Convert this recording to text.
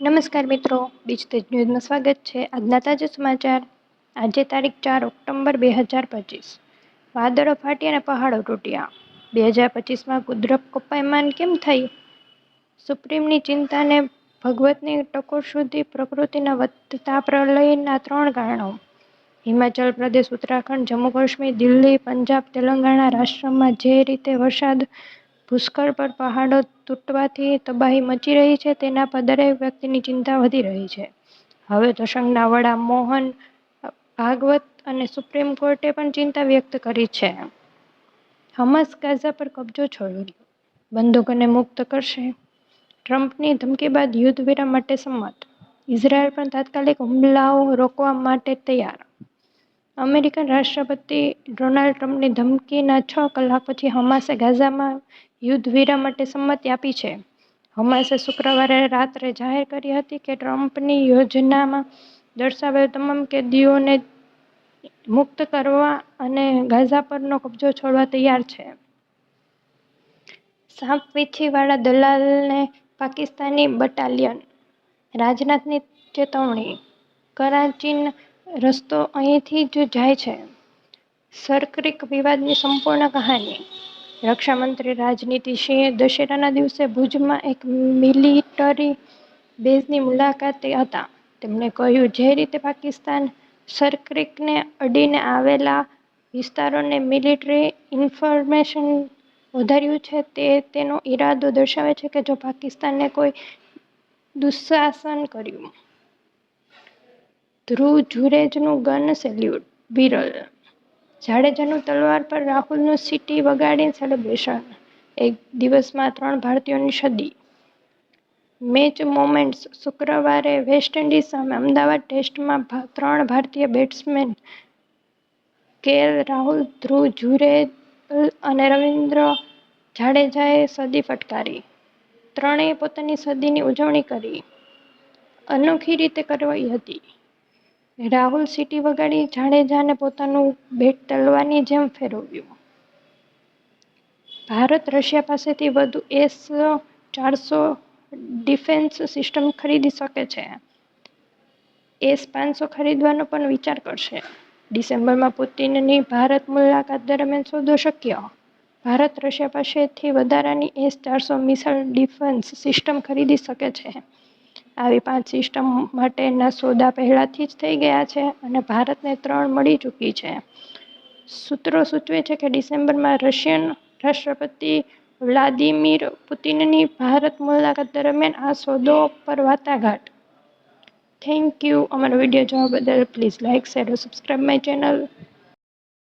નમસ્કાર મિત્રો તેજ ન્યૂઝમાં સ્વાગત છે આજના તાજા સમાચાર. આજે તારીખ ચાર ઓક્ટોબર બે હજાર પચીસ. વાદળો ફાટ્યા અને પહાડો તૂટ્યા. બે હજાર પચીસમાં કુદરત કપાયમાન કેમ થઈ? સુપ્રીમની ચિંતાને ભગવતની ટકોર સુધી પ્રકૃતિના વધતા પ્રલયના ત્રણ કારણો. હિમાચલ પ્રદેશ, ઉત્તરાખંડ, જમ્મુ કાશ્મીર, દિલ્હી, પંજાબ, તેલંગાણા રાષ્ટ્રમાં જે રીતે વરસાદ ભૂસ્ખળ પર પહાડો તૂટવાથી તબાહી મચી રહી છે, તેના પર દરેક વ્યક્તિની ચિંતા વધી રહી છે. હવે તો સંઘના વડા મોહન ભાગવત અને સુપ્રીમ કોર્ટે પણ ચિંતા વ્યક્ત કરી છે. હમાસ ગાઝા પર કબજો છોડ્યો બંદૂકોને મુક્ત કરશે. ટ્રમ્પની ધમકી બાદ યુદ્ધ વિરામ માટે સંમત. ઇઝરાયલ પણ તાત્કાલિક હુમલાઓ રોકવા માટે તૈયાર. અમેરિકન રાષ્ટ્રપતિ ડોનાલ્ડ ટ્રમ્પની ધમકીના છ કલાક પછી હમાસે ગાઝામાં યુદ્ધ વિરામ માટે સંમતિ આપી છે. હમાસે શુક્રવારે રાત્રે જાહેર કરી હતી કે ટ્રમ્પની યોજનામાં દર્શાવેલ તમામ કેદીઓને મુક્ત કરવા અને ગાઝા પરનો કબજો છોડવા તૈયાર છે. સાપ વીંછીવાળા દલાલને પાકિસ્તાની બટાલિયન, રાજનાથની ચેતવણી, કરાચીનો રસ્તો અહીંથી જ જાય છે, સરક્રિક વિવાદની સંપૂર્ણ કહાની. રક્ષામંત્રી રાજનીતિ સિંહે દશેરાના દિવસે ભુજમાં એક મિલિટરી બેઝની મુલાકાતે હતા. તેમણે કહ્યું, જે રીતે પાકિસ્તાન સરક્રિકને અડીને આવેલા વિસ્તારોને મિલિટરી ઇન્ફોર્મેશન વધાર્યું છે, તે તેનો ઈરાદો દર્શાવે છે કે જો પાકિસ્તાને કોઈ દુઃશાસન કર્યું ધ્રુવ જુરેજનું ગન સેલ્યુટ વિરલ. જાડેજાનું તલવાર પર રાહુલનું સિટી વગાડીને સેલિબ્રેશન એક દિવસમાં ત્રણ ભારતીયોની સદી. મેચ મોમેન્ટ્સ શુક્રવારે વેસ્ટ ઇન્ડિઝ સામે અમદાવાદ ટેસ્ટમાં ત્રણ ભારતીય બેટ્સમેન કેએલ રાહુલ ધ્રુવ જુરેલ અને રવિન્દ્ર જાડેજાએ સદી ફટકારી. ત્રણેય પોતાની સદીની ઉજવણી કરી. અનોખી રીતે કરવી હતી. રાહુલ સીટી વગાડી જાડેજાને પોતાનું બેટ તલવાની જેમ ફેરવ્યું. ભારત રશિયા પાસેથી વધુ એસ ચારસો ડિફેન્સ સિસ્ટમ ખરીદી શકે છે. એસ પાંચસો ખરીદવાનો પણ વિચાર કરશે. ડિસેમ્બરમાં પુતિનની ભારત મુલાકાત દરમિયાન સોદો શક્ય. ભારત રશિયા પાસેથી વધારાની એસ ચારસો મિસાઇલ ડિફેન્સ સિસ્ટમ ખરીદી શકે છે. આવી પાંચ સિસ્ટમ માટેના સોદા પહેલાંથી જ થઈ ગયા છે અને ભારતને ત્રણ મળી ચૂકી છે. સૂત્રો સૂચવે છે કે ડિસેમ્બરમાં રશિયન રાષ્ટ્રપતિ વ્લાદિમીર પુતિનની ભારત મુલાકાત દરમિયાન આ સોદો પર વાટાઘાટ. થેન્ક યુ અમારો વીડિયો જોવા બદલ please like share subscribe my channel